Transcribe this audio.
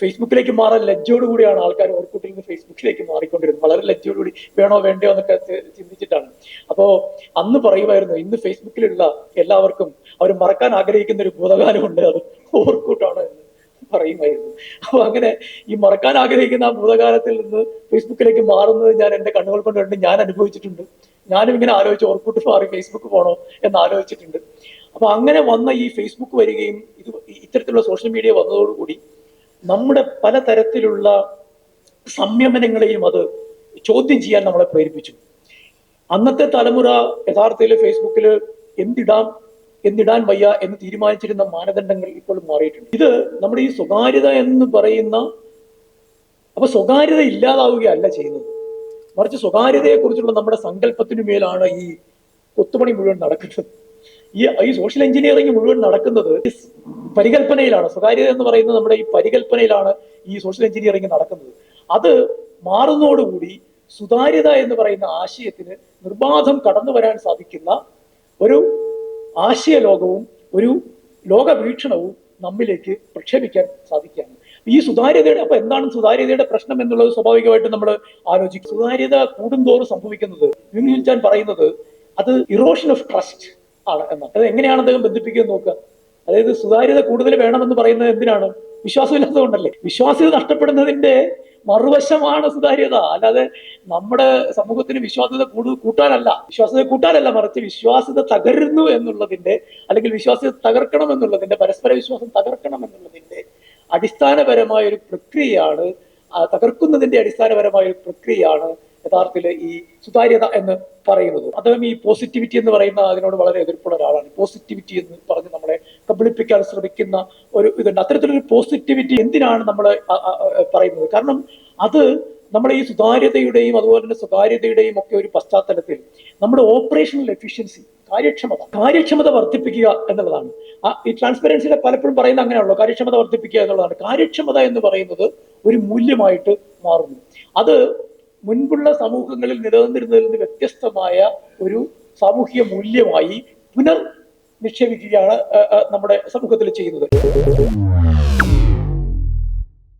ഫേസ്ബുക്കിലേക്ക് മാറാൻ ലജ്ജയോട് കൂടിയാണ് ആൾക്കാർ ഓർക്കൂട്ടിൽ ഫേസ്ബുക്കിലേക്ക് മാറിക്കൊണ്ടിരുന്നത്. വളരെ ലജ്ജയോടുകൂടി വേണോ വേണ്ടയോ എന്നൊക്കെ ചിന്തിച്ചിട്ടാണ്. അപ്പോ അന്ന് പറയുമായിരുന്നു ഇന്ന് ഫേസ്ബുക്കിലുള്ള എല്ലാവർക്കും അവർ മറക്കാൻ ആഗ്രഹിക്കുന്ന ഒരു ഭൂതകാലമുണ്ട് അത് ഓർക്കൂട്ടാണ് എന്ന് പറയുമായിരുന്നു. അപ്പൊ അങ്ങനെ ഈ മറക്കാൻ ആഗ്രഹിക്കുന്ന ആ ഭൂതകാലത്തിൽ നിന്ന് ഫേസ്ബുക്കിലേക്ക് മാറുന്നത് ഞാൻ എന്റെ കണ്ണുകൾ കൊണ്ട് കണ്ട് ഞാൻ അനുഭവിച്ചിട്ടുണ്ട്. ഞാനും ഇങ്ങനെ ആലോചിച്ച് ഓർക്കൂട്ട് മാറി ഫേസ്ബുക്ക് പോണോ എന്ന് ആലോചിച്ചിട്ടുണ്ട്. അപ്പൊ അങ്ങനെ വന്ന ഈ ഫേസ്ബുക്ക് വരികയും ഇത് ഇത്തരത്തിലുള്ള സോഷ്യൽ മീഡിയ വന്നതോടുകൂടി നമ്മുടെ പലതരത്തിലുള്ള സംയമനങ്ങളെയും അത് ചോദ്യം ചെയ്യാൻ നമ്മളെ പ്രേരിപ്പിച്ചു. അന്നത്തെ തലമുറ യഥാർത്ഥത്തിൽ ഫേസ്ബുക്കിൽ എന്തിടാം എന്തിടാൻ വയ്യ എന്ന് തീരുമാനിച്ചിരുന്ന മാനദണ്ഡങ്ങൾ ഇപ്പോഴും മാറിയിട്ടുണ്ട്. ഇത് നമ്മുടെ ഈ സ്വകാര്യത എന്ന് പറയുന്ന അപ്പൊ സ്വകാര്യത ഇല്ലാതാവുകയല്ല ചെയ്യുന്നത്. മറിച്ച് സ്വകാര്യതയെ കുറിച്ചുള്ള നമ്മുടെ സങ്കല്പത്തിനു മേലാണ് ഈ കൊത്തുപണി മുഴുവൻ നടക്കുന്നത്. ഈ ഈ സോഷ്യൽ എഞ്ചിനീയറിംഗ് മുഴുവൻ നടക്കുന്നത്. ഈ പരികൽപ്പനയിലാണ്. സ്വകാര്യത എന്ന് പറയുന്നത് നമ്മുടെ ഈ പരികൽപ്പനയിലാണ് ഈ സോഷ്യൽ എഞ്ചിനീയറിംഗ് നടക്കുന്നത്. അത് മാറുന്നതോടുകൂടി സുതാര്യത എന്ന് പറയുന്ന ആശയത്തിന് നിർബാധം കടന്നു വരാൻ സാധിക്കുന്ന ഒരു ആശയ ലോകവും ഒരു ലോകവീക്ഷണവും നമ്മിലേക്ക് പ്രക്ഷേപിക്കാൻ സാധിക്കുകയാണ്. ഈ സുതാര്യതയുടെ അപ്പൊ എന്താണ് സുതാര്യതയുടെ പ്രശ്നം എന്നുള്ളത് സ്വാഭാവികമായിട്ട് നമ്മൾ ആലോചിക്കും. സുതാര്യത കൂടുന്തോറും സംഭവിക്കുന്നത് ഞാൻ പറയുന്നത് അത് ഇറോഷൻ ഓഫ് ട്രസ്റ്റ് ആണ് എന്നാണ്. അത് എങ്ങനെയാണ് അദ്ദേഹം ബന്ധിപ്പിക്കുന്നത് നോക്കുക. അതായത് സുതാര്യത കൂടുതൽ വേണമെന്ന് പറയുന്നത് എന്തിനാണ്? വിശ്വാസമില്ലാത്തതുകൊണ്ടല്ലേ. വിശ്വാസ്യത നഷ്ടപ്പെടുന്നതിന്റെ മറുവശമാണ് സുതാര്യത. അല്ലാതെ നമ്മുടെ സമൂഹത്തിന് വിശ്വാസ്യത കൂടു കൂട്ടാനല്ല. വിശ്വാസ്യത കൂട്ടാനല്ല മറിച്ച് വിശ്വാസ്യത തകരുന്നു എന്നുള്ളതിന്റെ അല്ലെങ്കിൽ വിശ്വാസ്യത തകർക്കണം എന്നുള്ളതിന്റെ പരസ്പര വിശ്വാസം തകർക്കണം എന്നുള്ളതിന്റെ അടിസ്ഥാനപരമായ ഒരു പ്രക്രിയയാണ് തകർക്കുന്നതിന്റെ അടിസ്ഥാനപരമായ ഒരു പ്രക്രിയയാണ് യഥാർത്ഥത്തിൽ ഈ സുതാര്യത എന്ന് പറയുന്നത്. അദ്ദേഹം ഈ പോസിറ്റിവിറ്റി എന്ന് പറയുന്ന അതിനോട് വളരെ എതിർപ്പുള്ള ഒരാളാണ്. പോസിറ്റിവിറ്റി എന്ന് പറഞ്ഞ് നമ്മളെ കബളിപ്പിക്കാൻ ശ്രമിക്കുന്ന ഒരു ഇതുണ്ട്. അത്തരത്തിലൊരു പോസിറ്റിവിറ്റി എന്തിനാണ് നമ്മൾ പറയുന്നത്? കാരണം അത് നമ്മുടെ ഈ സുതാര്യതയുടെയും അതുപോലെ തന്നെ സ്വകാര്യതയുടെയും ഒക്കെ ഒരു പശ്ചാത്തലത്തിൽ നമ്മുടെ ഓപ്പറേഷണൽ എഫിഷ്യൻസി കാര്യക്ഷമത കാര്യക്ഷമത വർദ്ധിപ്പിക്കുക എന്നുള്ളതാണ്. ഈ ട്രാൻസ്പെറൻസിയുടെ പലപ്പോഴും പറയുന്ന അങ്ങനെയാണല്ലോ കാര്യക്ഷമത വർദ്ധിപ്പിക്കുക എന്നുള്ളതാണ്. കാര്യക്ഷമത എന്ന് പറയുന്നത് ഒരു മൂല്യമായിട്ട് മാറുന്നു. അത് മുൻപുള്ള സമൂഹങ്ങളിൽ നിലനിന്നിരുന്നതിൽ നിന്ന് വ്യത്യസ്തമായ ഒരു സാമൂഹ്യ മൂല്യമായി പുനർ നിക്ഷേപിക്കുകയാണ് നമ്മുടെ സമൂഹത്തിൽ ചെയ്യുന്നത്.